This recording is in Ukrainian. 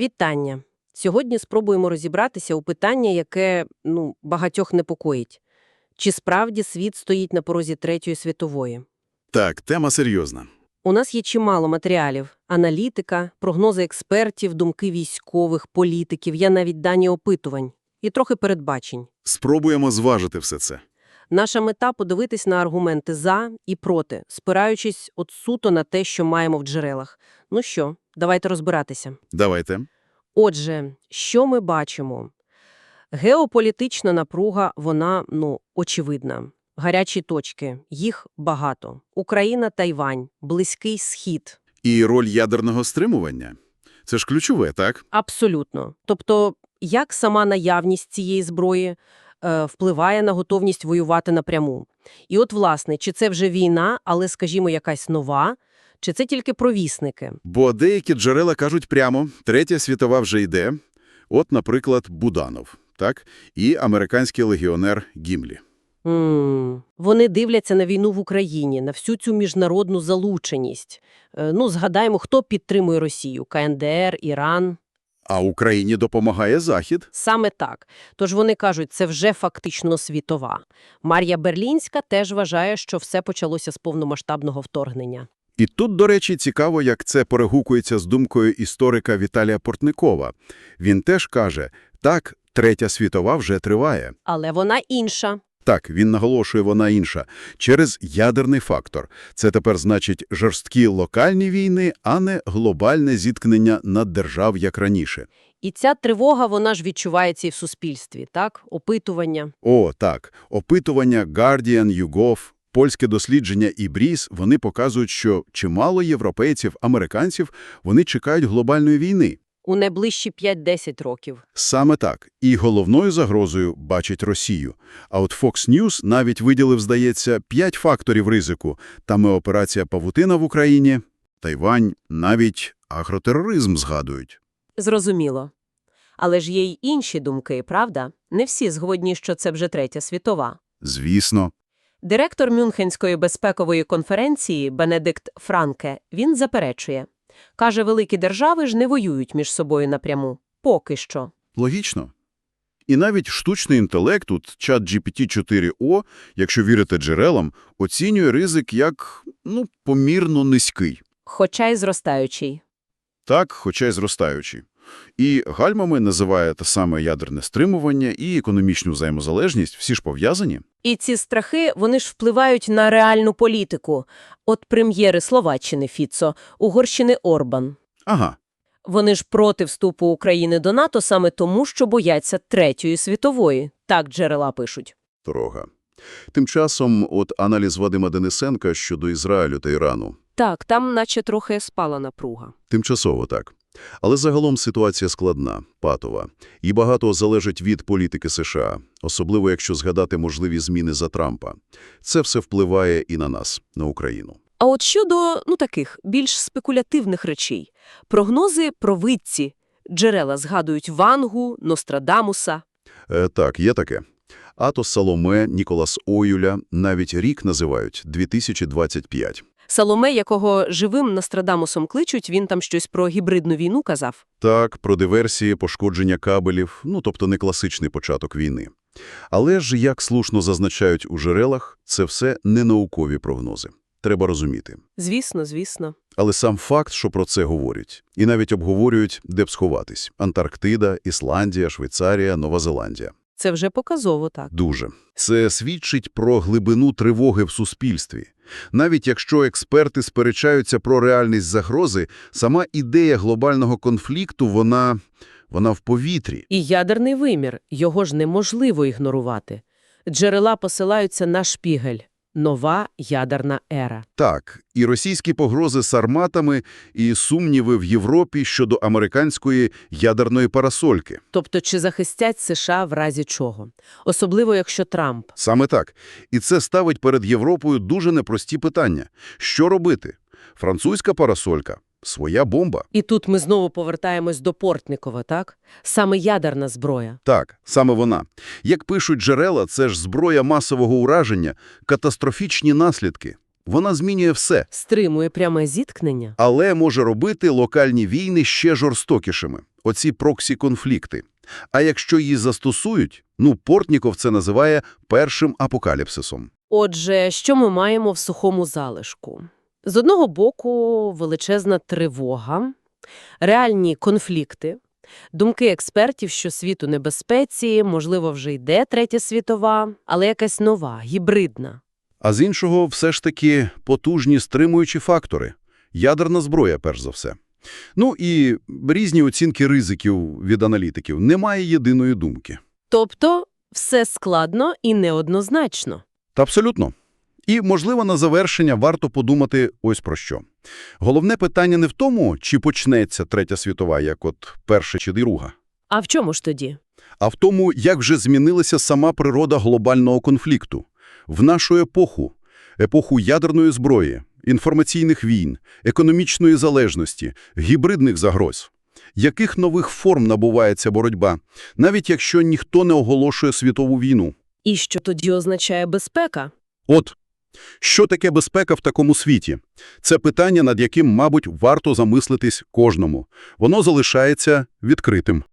Вітання. Сьогодні спробуємо розібратися у питання, яке, ну, багатьох непокоїть. Чи справді світ стоїть на порозі Третьої світової? Так, тема серйозна. У нас є чимало матеріалів – аналітика, прогнози експертів, думки військових, політиків, є навіть дані опитувань і трохи передбачень. Спробуємо зважити все це. Наша мета – подивитись на аргументи «за» і «проти», спираючись от суто на те, що маємо в джерелах. Ну що, давайте розбиратися. Давайте. Отже, що ми бачимо? Геополітична напруга, вона, ну, очевидна. Гарячі точки, їх багато. Україна, Тайвань, Близький Схід. І роль ядерного стримування. Це ж ключове, так? Абсолютно. Тобто, як сама наявність цієї зброї е, впливає на готовність воювати напряму. І от, власне, чи це вже війна, але, скажімо, якась нова, чи це тільки провісники? Бо деякі джерела кажуть прямо, Третя світова вже йде. От, наприклад, Буданов, так? І американський легіонер Гімлі. М, Вони дивляться на війну в Україні, на всю цю міжнародну залученість. Е, Ну, згадаємо, хто підтримує Росію – КНДР, Іран. А Україні допомагає Захід. Саме так. Тож вони кажуть, це вже фактично світова. Мар'я Берлінська теж вважає, що все почалося з повномасштабного вторгнення. І тут, до речі, цікаво, як це перегукується з думкою історика Віталія Портникова. Він теж каже, так, Третя світова вже триває. Але вона інша. Так, він наголошує, вона інша. Через ядерний фактор. Це тепер значить жорсткі локальні війни, а не глобальне зіткнення наддержав, як раніше. І ця тривога, вона ж відчувається і в суспільстві, так? Опитування. О, так. Опитування Guardian, YouGov, польське дослідження і Бріс, вони показують, що чимало європейців, американців, вони чекають глобальної війни. У найближчі 5-10 років. Саме так. І головною загрозою бачить Росію. А от Fox News навіть виділив, здається, п'ять факторів ризику. Там і операція «Павутина» в Україні, Тайвань, навіть агротероризм згадують. Зрозуміло. Але ж є й інші думки, правда? Не всі згодні, що це вже Третя світова. Звісно. Директор Мюнхенської безпекової конференції Бенедикт Франке, він заперечує. Каже, великі держави ж не воюють між собою напряму. Поки що. Логічно. І навіть штучний інтелект, тут чат GPT-4o, якщо вірити джерелам, оцінює ризик як, ну, помірно низький. Хоча й зростаючий. Так, хоча й зростаючий. І гальмами називає те саме ядерне стримування і економічну взаємозалежність, всі ж пов'язані. І ці страхи, вони ж впливають на реальну політику. От прем'єри Словаччини Фіцо, Угорщини Орбан. Ага, Вони ж проти вступу України до НАТО саме тому, що бояться Третьої світової. Так джерела пишуть. дорога. Тим часом от аналіз Вадима Денисенка щодо Ізраїлю та Ірану. Так, там наче трохи спала напруга. Тимчасово так. Але загалом ситуація складна, патова. І багато залежить від політики США, особливо якщо згадати можливі зміни за Трампа. Це все впливає і на нас, на Україну. А от щодо, ну таких, більш спекулятивних речей. Прогнози провидці. Джерела згадують Вангу, Нострадамуса. Е, так, є таке. Атос Саломе, Ніколас Оюля, навіть рік називають – 2025. Саломе, якого живим Нострадамусом кличуть, він там щось про гібридну війну казав. Так, про диверсії, пошкодження кабелів, ну, тобто не класичний початок війни. Але ж, як слушно зазначають у джерелах, це все не наукові прогнози. Треба розуміти. Звісно, звісно. Але сам факт, що про це говорять. І навіть обговорюють, де б сховатись. Антарктида, Ісландія, Швейцарія, Нова Зеландія. Це вже показово так. Дуже. Це свідчить про глибину тривоги в суспільстві. Навіть якщо експерти сперечаються про реальність загрози, сама ідея глобального конфлікту, вона, вона в повітрі. І ядерний вимір, його ж неможливо ігнорувати. Джерела посилаються на шпігель. Нова ядерна ера. Так, і російські погрози сарматами, і сумніви в Європі щодо американської ядерної парасольки. Тобто, чи захистять США в разі чого? Особливо, якщо Трамп. Саме так. І це ставить перед Європою дуже непрості питання. Що робити? Французька парасолька – своя бомба. І тут ми знову повертаємось до Портникова, так? Саме ядерна зброя. Так, саме вона. Як пишуть джерела, це ж зброя масового ураження, катастрофічні наслідки. Вона змінює все, Стримує пряме зіткнення. але може робити локальні війни ще жорстокішими. Оці проксі-конфлікти. А якщо її застосують, ну, Портніков це називає першим апокаліпсисом. Отже, що ми маємо в сухому залишку? З одного боку, величезна тривога, реальні конфлікти, думки експертів, що світ у небезпеці, можливо, вже йде третя світова, але якась нова, гібридна. А з іншого, все ж таки, потужні стримуючі фактори. Ядерна зброя, перш за все. Ну і різні оцінки ризиків від аналітиків. Немає єдиної думки. Тобто все складно і неоднозначно. Та абсолютно. І, можливо, на завершення варто подумати ось про що. Головне питання не в тому, чи почнеться Третя світова, як от перша чи друга, А в чому ж тоді? а в тому, як вже змінилася сама природа глобального конфлікту. В нашу епоху, епоху ядерної зброї, інформаційних війн, економічної залежності, гібридних загроз. Яких нових форм набувається боротьба, навіть якщо ніхто не оголошує світову війну? І що тоді означає безпека? От, що таке безпека в такому світі? Це питання, над яким, мабуть, варто замислитись кожному. Воно залишається відкритим.